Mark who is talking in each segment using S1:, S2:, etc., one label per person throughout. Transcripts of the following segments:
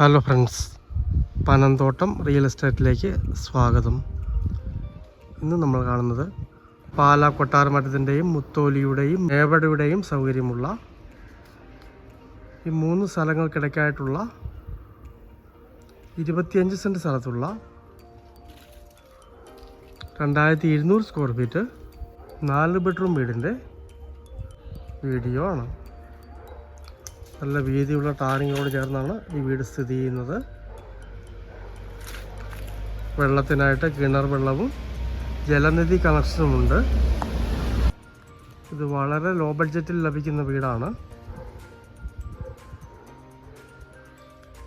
S1: Hello friends Panamthottam real എസ്റ്റേറ്റിലേക്ക് സ്വാഗതം. ഇന്ന് നമ്മൾ കാണുന്നത് പാലാ കൊട്ടാരമഠത്തിന്റെയും മുത്തോലിയുടെയും ഏവടയുടെയും സൗകര്യമുള്ള ഈ മൂന്ന് സ്ഥലങ്ങൾക്കിടയ്ക്കായിട്ടുള്ള ഇരുപത്തിയഞ്ച് സെന്റ് സ്ഥലത്തുള്ള രണ്ടായിരത്തി ഇരുന്നൂറ് സ്ക്വയർ ഫീറ്റ് നാല് ബെഡ്റൂം വീടിന്റെ വീഡിയോ ആണ്. നല്ല വീതിയുള്ള ടാറിങ്ങോട് ചേർന്നാണ് ഈ വീട് സ്ഥിതി ചെയ്യുന്നത്. വെള്ളത്തിനായിട്ട് കിണർ വെള്ളവും ജലനിധി കണക്ഷനുമുണ്ട് ഇത് വളരെ ലോ ബഡ്ജറ്റിൽ ലഭിക്കുന്ന വീടാണ്.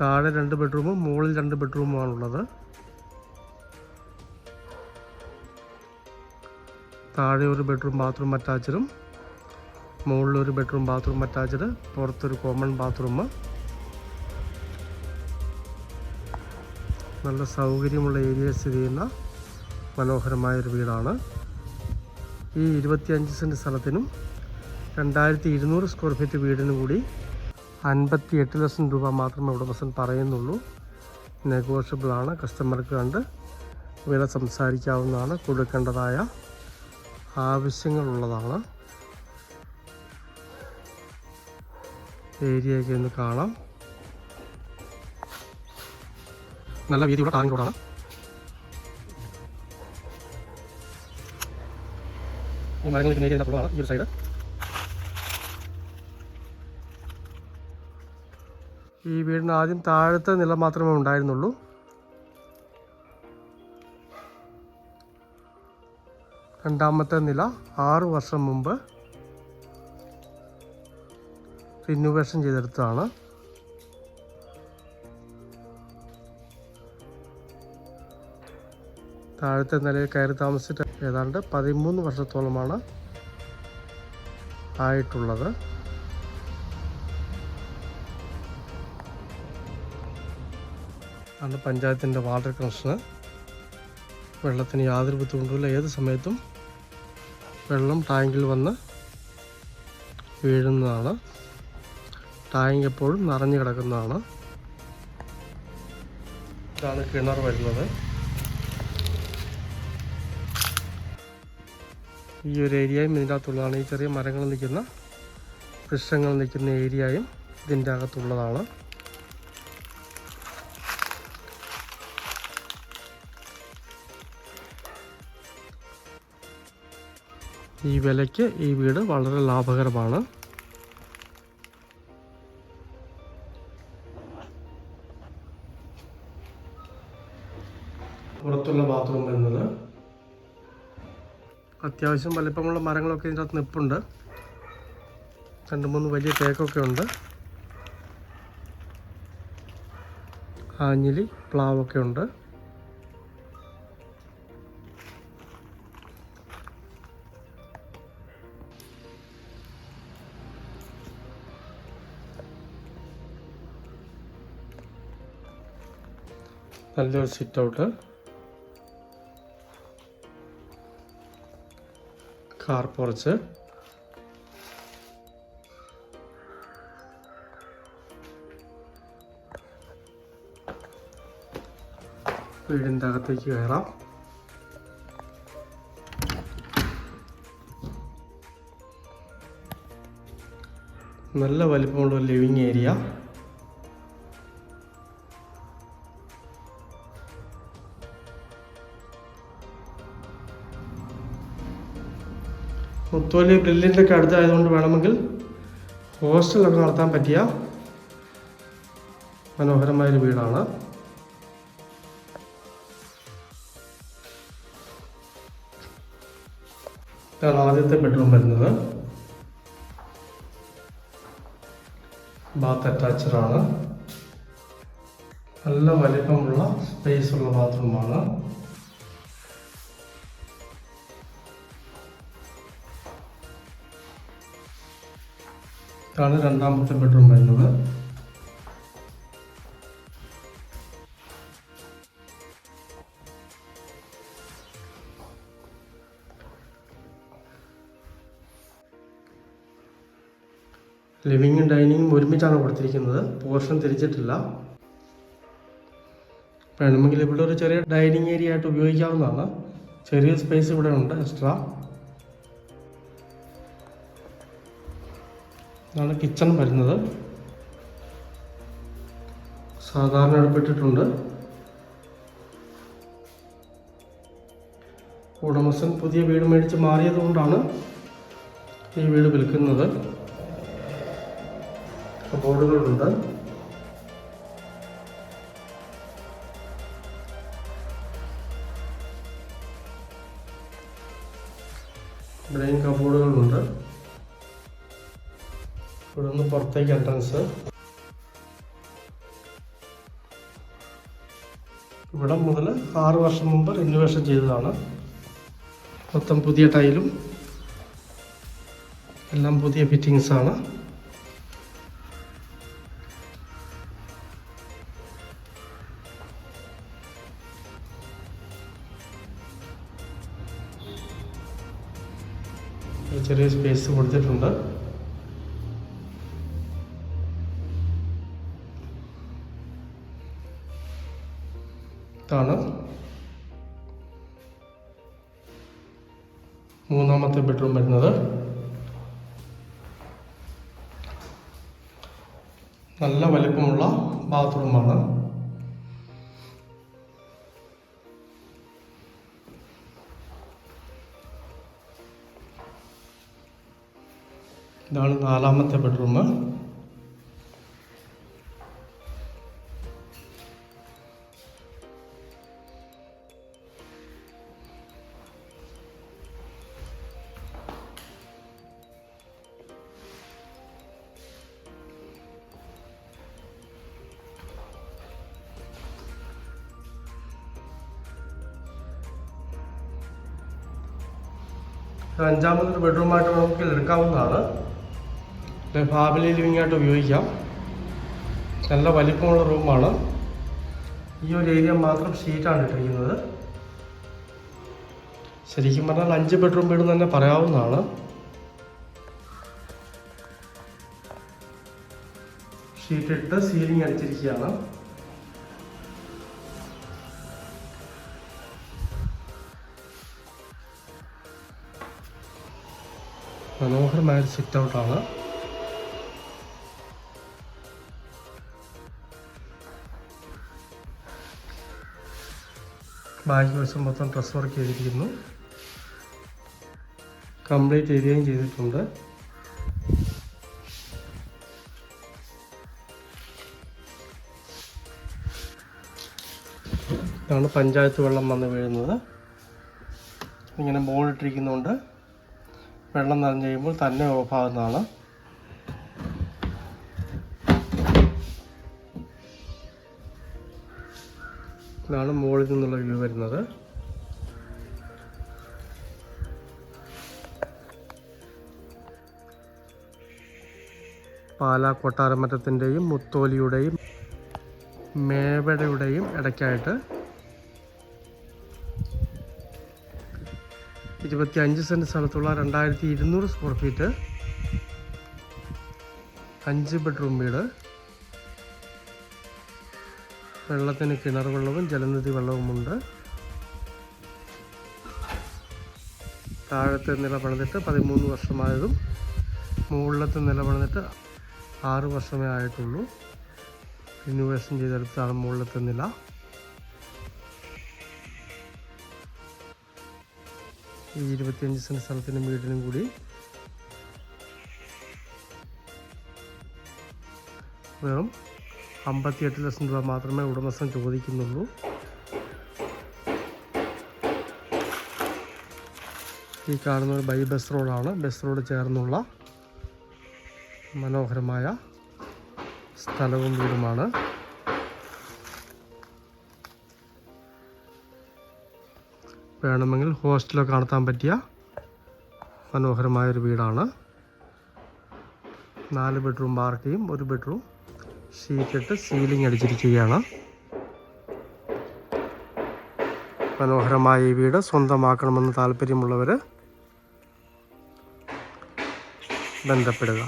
S1: താഴെ രണ്ട് ബെഡ്റൂമും മുകളിൽ രണ്ട് ബെഡ്റൂമുമാണുള്ളത്. താഴെ ഒരു ബെഡ്റൂം ബാത്റൂം അറ്റാച്ചഡും. മുകളിൽ ഒരു ബെഡ്റൂം ബാത്റൂം അറ്റാച്ച്ഡ് പുറത്തൊരു കോമൺ ബാത്റൂം നല്ല സൗകര്യമുള്ള ഏരിയ സ്ഥിതി ചെയ്യുന്ന മനോഹരമായൊരു വീടാണ്. ഈ ഇരുപത്തിയഞ്ച് സെന്റ് സ്ഥലത്തിനും രണ്ടായിരത്തി ഇരുന്നൂറ് സ്ക്വയർ ഫീറ്റ് വീടിനും കൂടി അൻപത്തി എട്ട് ലക്ഷം രൂപ മാത്രമേ ഉടമസ്ഥൻ പറയുന്നുള്ളൂ. നെഗോഷ്യബിളാണ് കസ്റ്റമർക്ക് കണ്ട് വില സംസാരിക്കാവുന്നതാണ്. കൊടുക്കേണ്ടതായ ആവശ്യങ്ങളുള്ളതാണ് ഏരിയയൊക്കെ ഒന്ന് കാണാം. നല്ല വീതിയുള്ള ടാറിംഗ് റോഡാണ്. ഈ മരങ്ങൾ നിൽക്കുന്ന ഏരിയ ഈ ഒരു സൈഡ്. ഈ വീടിന് ആദ്യം താഴത്തെ നില മാത്രമേ ഉണ്ടായിരുന്നുള്ളൂ. രണ്ടാമത്തെ നില ആറു വർഷം മുമ്പ് റിനോവേഷൻ ചെയ്തെടുത്തതാണ്. താഴത്തെ നിലയിൽ കയറി താമസിച്ചിട്ട് ഏതാണ്ട് പതിമൂന്ന് വർഷത്തോളമാണ് ആയിട്ടുള്ളത്. ആണ് പഞ്ചായത്തിന്റെ വാട്ടർ കണക്ഷന്. വെള്ളത്തിന് യാതൊരു ബുദ്ധിമുട്ടുമില്ല. ഏത് സമയത്തും വെള്ളം ടാങ്കിൽ വന്ന് വീഴുന്നതാണ്. ടാങ്ക് എപ്പോഴും നിറഞ്ഞു കിടക്കുന്നതാണ്. ഇതാണ് കിണർ വരുന്നത്. ഈ ഒരു ഏരിയയും ഇതിന്റെ അകത്തുള്ളതാണ് ഈ ചെറിയ മരങ്ങൾ നിൽക്കുന്ന വൃക്ഷങ്ങൾ നിൽക്കുന്ന ഏരിയയും ഇതിന്റെ അകത്തുള്ളതാണ്. ഈ വിലയ്ക്ക് ഈ വീട് വളരെ ലാഭകരമാണ്. വരുന്നത് അത്യാവശ്യം വലിപ്പമുള്ള മരങ്ങളൊക്കെ ഇതിന്റെ അകത്ത് നിൽപ്പുണ്ട് രണ്ട് മൂന്ന് വലിയ തേക്കൊക്കെ ഉണ്ട്. ആഞ്ഞിലി പ്ലാവൊക്കെ ഉണ്ട്. നല്ലൊരു സിറ്റ് ഔട്ട് കാർ പുറച്ച് വീടിന്റെ അകത്തേക്ക് കയറാം നല്ല വലിപ്പമുള്ള ലിവിങ് ഏരിയ മുത്തോലി ബ്രില്ലിന്റെ ഒക്കെ അടുത്തായതുകൊണ്ട് വേണമെങ്കിൽ ഹോസ്റ്റലൊക്കെ നടത്താൻ പറ്റിയ മനോഹരമായൊരു വീടാണ്. ഇതാണ് ആദ്യത്തെ ബെഡ്റൂം വരുന്നത്. ബാത്ത് അറ്റാച്ചഡാണ്. നല്ല വലിപ്പമുള്ള സ്പേസ് ഉള്ള ബാത്റൂമാണ്. ഇതാണ് രണ്ടാമത്തെ ബെഡ്റൂം വരുന്നത്. ലിവിങ്ങും ഡൈനിങ്ങും ഒരുമിച്ചാണ് കൊടുത്തിരിക്കുന്നത്. പോർഷൻ തിരിച്ചിട്ടില്ല. വേണമെങ്കിൽ ഇവിടെ ഒരു ചെറിയ ഡൈനിങ് ഏരിയ ആയിട്ട് ഉപയോഗിക്കാവുന്നതാണ്. ചെറിയ സ്പേസ് ഇവിടെ ഉണ്ട് എക്സ്ട്രാ ഇതാണ് കിച്ചൺ വരുന്നത്. സാധാരണ അടുപ്പിട്ടിട്ടുണ്ട് ഉടമസ്ഥൻ പുതിയ വീട് മേടിച്ച് മാറിയതുകൊണ്ടാണ് ഈ വീട് വിൽക്കുന്നത്. ബോർഡുകളുണ്ട്. ബ്രെയിൻ കബോർഡുകളുണ്ട്. ഇവിടെ നിന്ന് പുറത്തേക്ക് എൻട്രൻസ് ഇവിടെ മുതൽ ആറ് വർഷം മുമ്പ് റിനോവേഷൻ ചെയ്തതാണ്. മൊത്തം പുതിയ ടൈലും എല്ലാം പുതിയ ഫിറ്റിങ്സ് ആണ്. ഒരു ചെറിയ സ്പേസ് കൊടുത്തിട്ടുണ്ട്. ഇതാണ് മൂന്നാമത്തെ ബെഡ്റൂം വരുന്നത്. നല്ല വലിപ്പമുള്ള ബാത്റൂമാണ് ഇതാണ് നാലാമത്തെ ബെഡ്റൂം അഞ്ചാമതൊരു ബെഡ്റൂമായിട്ട് നമുക്ക് എടുക്കാവുന്നതാണ്. ഫാമിലി ലിവിംഗ് ആയിട്ട് ഉപയോഗിക്കാം. നല്ല വലിപ്പമുള്ള റൂമാണ് ഈ ഒരു ഏരിയ മാത്രം ഷീറ്റാണ് ഇട്ടിരിക്കുന്നത്. ശരിക്കും പറഞ്ഞാൽ അഞ്ച് ബെഡ്റൂം വീട് തന്നെ പറയാവുന്നതാണ്. ഷീറ്റ് ഇട്ട് സീലിംഗ് അടിച്ചിരിക്കുകയാണ്. മനോഹരമായ ഒരു സിറ്റ് ഔട്ടാണ് ബാക്ക് വശം മൊത്തം ഡ്രസ് വർക്ക് ചെയ്തിരിക്കുന്നു. കംപ്ലീറ്റ് ഏരിയയും ചെയ്തിട്ടുണ്ട്. ഇതാണ് പഞ്ചായത്ത് വെള്ളം വന്ന് വീഴുന്നത്. ഇങ്ങനെ ബോർഡിട്ടിരിക്കുന്നതുകൊണ്ട് വെള്ളം നിറഞ്ഞു കഴിയുമ്പോൾ തന്നെ ഓഫാകുന്നതാണ് ഇതാണ് മുകളിൽ നിന്നുള്ള വ്യൂ വരുന്നത്. പാലാ കൊട്ടാരമറ്റത്തിന്റെയും മുത്തോലിയുടെയും മേവടയുടെയും ഇടയ്ക്കായിട്ട് ഇരുപത്തി അഞ്ച് സെന്റ് സ്ഥലത്തുള്ള രണ്ടായിരത്തി ഇരുന്നൂറ് സ്ക്വയർ ഫീറ്റ് അഞ്ച് ബെഡ്റൂം വീട്. വെള്ളത്തിന് കിണർ വെള്ളവും ജലനിധി വെള്ളവുമുണ്ട്. താഴത്തെ നില പണിതിട്ട് പതിമൂന്ന് വർഷമായതും മുകളിലത്തെ നില പണിതിട്ട് ആറ് വർഷമേ ആയിട്ടുള്ളൂ. റിനുവേഷൻ ചെയ്തെടുത്താണ് മുകളിലത്തെ നില. ഈ ഇരുപത്തിയഞ്ച് സെന്റ് സ്ഥലത്തിനും വീടിനും കൂടി. വെറും അമ്പത്തിയെട്ട് ലക്ഷം രൂപ മാത്രമേ ഉടമസ്ഥൻ ചോദിക്കുന്നുള്ളൂ. ഈ കാണുന്ന ബൈ ബസ് റോഡാണ്. ബസ് റോഡ് ചേർന്നുള്ള മനോഹരമായ സ്ഥലവും വീടുമാണ്. വേണമെങ്കിൽ ഹോസ്റ്റലൊക്കെ നടത്താൻ പറ്റിയ മനോഹരമായൊരു വീടാണ്. നാല് ബെഡ്റൂം ബാർക്കയും ഒരു ബെഡ്റൂം ഷീറ്റിട്ട് സീലിംഗ് അടിച്ചിരിക്കുകയാണ്. മനോഹരമായ ഈ വീട് സ്വന്തമാക്കണമെന്ന് താല്പര്യമുള്ളവർ ബന്ധപ്പെടുക.